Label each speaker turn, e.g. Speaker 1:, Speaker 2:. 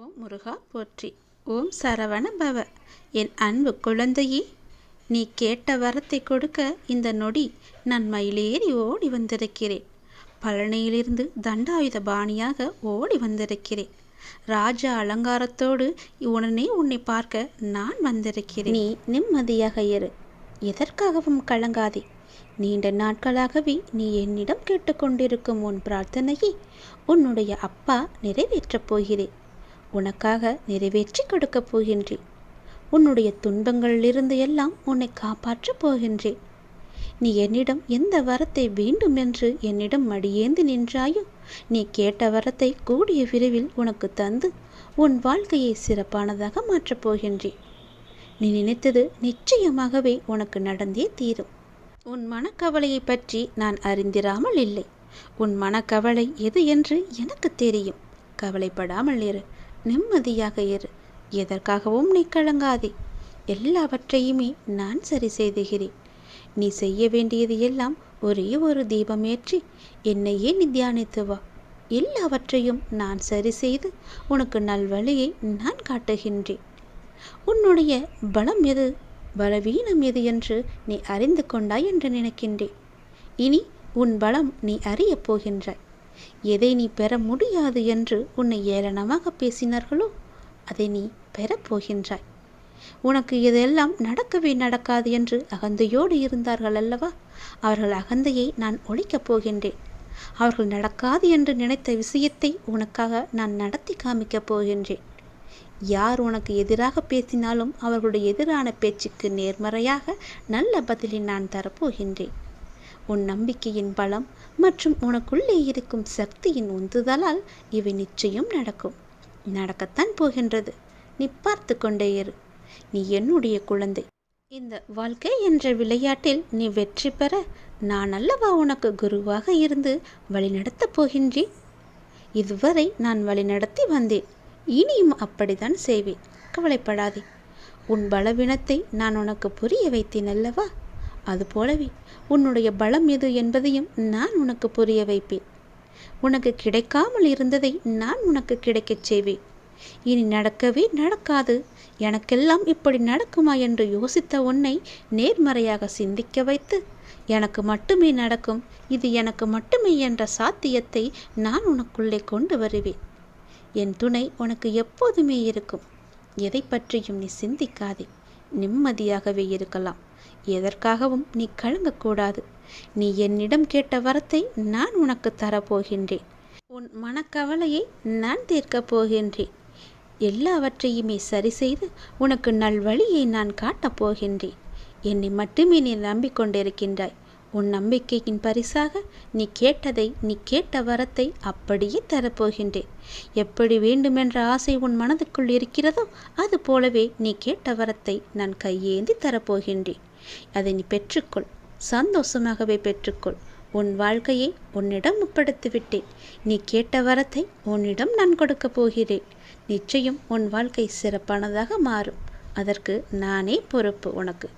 Speaker 1: ஓம் முருகா போற்றி. ஓம் சரவண பவ என் அன்பு குழந்தையே நீ கேட்ட வரத்தை கொடுக்க இந்த நொடி நான் மயிலேறி ஓடி வந்திருக்கிறேன். பழனியிலிருந்து தண்டாயுத பாணியாக ஓடி வந்திருக்கிறேன். ராஜ அலங்காரத்தோடு உடனே உன்னை பார்க்க நான் வந்திருக்கிறேன். நீ நிம்மதியாக இரு. எதற்காகவும் கலங்காதே. நீண்ட நாட்களாகவே நீ என்னிடம் கேட்டுக்கொண்டிருக்கும் உன் பிரார்த்தனையை உன்னுடைய அப்பா நிறைவேற்றப் போகிறேன். உனக்காக நிறைவேற்றி கொடுக்கப் போகின்றேன். உன்னுடைய துன்பங்களிலிருந்து எல்லாம் உன்னை காப்பாற்றப் போகின்றேன். நீ என்னிடம் எந்த வரத்தை வேண்டும் என்று என்னிடம் மடியேந்து நின்றாயோ? நீ கேட்ட வரத்தை கூடிய விரைவில் உனக்கு தந்து உன் வாழ்க்கையை சிறப்பானதாக மாற்றப் போகின்றேன். நீ நினைத்தது நிச்சயமாகவே உனக்கு நடந்தே தீரும். உன் மனக்கவலையை பற்றி நான் அறிந்திராமல் இல்லை. உன் மனக்கவலை எது என்று எனக்கு தெரியும். கவலைப்படாமல் இரு. நிம்மதியாக இரு. எதற்காகவும் நீ கலங்காதே. எல்லாவற்றையுமே நான் சரி செய்துகிறேன். நீ செய்ய வேண்டியது எல்லாம் ஒரே ஒரு தீபம் ஏற்றி என்னையே நீ தியானித்து வா. எல்லாவற்றையும் நான் சரி செய்து உனக்கு நல்வழியை நான் காட்டுகின்றேன். உன்னுடைய பலம் எது? பலவீனம் எது என்று நீ அறிந்து கொண்டாய் என்று நினைக்கின்றேன். இனி உன் பலம் நீ அறியப் போகின்றாய். எதை நீ பெற முடியாது என்று உன்னை ஏளனமாக பேசினார்களோ அதை நீ பெறப்போகின்றாய் உனக்கு இதெல்லாம் நடக்கவே நடக்காது என்று அகந்தையோடு இருந்தார்கள் அல்லவா? அவர்கள் அகந்தையை நான் ஒழிக்கப் போகின்றேன். அவர்கள் நடக்காது என்று நினைத்த விஷயத்தை உனக்காக நான் நடத்தி காமிக்கப் போகின்றேன். யார் உனக்கு எதிராக பேசினாலும் அவர்களுடைய எதிரான பேச்சுக்கு நேர்மறையாக நல்ல பதிலை நான் தரப்போகின்றேன் உன் நம்பிக்கையின் பலம் மற்றும் உனக்குள்ளே இருக்கும் சக்தியின் உந்துதலால் இவை நிச்சயம் நடக்கும். நடக்கத்தான் போகின்றது. நீ பார்த்து கொண்டே இரு. நீ என்னுடைய குழந்தை. இந்த வாழ்க்கை என்ற விளையாட்டில் நீ வெற்றி பெற நான் அல்லவா உனக்கு குருவாக இருந்து வழிநடத்தப் போகின்றேன்? இதுவரை நான் வழிநடத்தி வந்தேன். இனியும் அப்படித்தான் செய்வேன். கவலைப்படாதே. உன் பலவீனத்தை நான் உனக்கு புரிய வைத்தேன் அல்லவா? அதுபோலவே உன்னுடைய பலம் எது என்பதையும் நான் உனக்கு புரிய வைப்பேன். உனக்கு கிடைக்காமல் இருந்ததை நான் உனக்கு கிடைக்கச் செய்வேன். இனி நடக்கவே நடக்காது. எனக்கெல்லாம் இப்படி நடக்குமா என்று யோசித்த உன்னை நேர்மறையாக சிந்திக்க வைத்து எனக்கு மட்டுமே நடக்கும் இது எனக்கு மட்டுமே என்ற சாத்தியத்தை நான் உனக்குள்ளே கொண்டு வருவேன். என் துணை உனக்கு எப்போதுமே இருக்கும். எதை பற்றியும் நீ சிந்திக்காதே. நிம்மதியாகவே இருக்கலாம். எதற்காகவும் நீ கலங்கக்கூடாது. நீ என்னிடம் கேட்ட வரத்தை நான் உனக்கு தரப்போகின்றேன். உன் மனக்கவலையை நான் தீர்க்கப் போகின்றேன். எல்லாவற்றையுமே சரி செய்து உனக்கு நல்வழியை நான் காட்டப் போகின்றேன். என்னை மட்டுமே நீ நம்பிக்கொண்டிருக்கின்றாய். உன் நம்பிக்கையின் பரிசாக நீ கேட்டதை நீ கேட்ட வரத்தை அப்படியே தரப்போகின்றேன். எப்படி வேண்டுமென்ற ஆசை உன் மனதுக்குள் இருக்கிறதோ அது போலவே நீ கேட்ட வரத்தை நான் கையேந்தி தரப்போகின்றேன். அதை நீ பெற்றுக்கொள். சந்தோஷமாகவே பெற்றுக்கொள். உன் வாழ்க்கையை உன்னிடம் ஒப்படைத்துவிட்டேன். நீ கேட்ட வரத்தை உன்னிடம் நான் கொடுக்கப் போகிறேன். நிச்சயம் உன் வாழ்க்கை சிறப்பானதாக மாறும். அதற்கு நானே பொறுப்பு உனக்கு.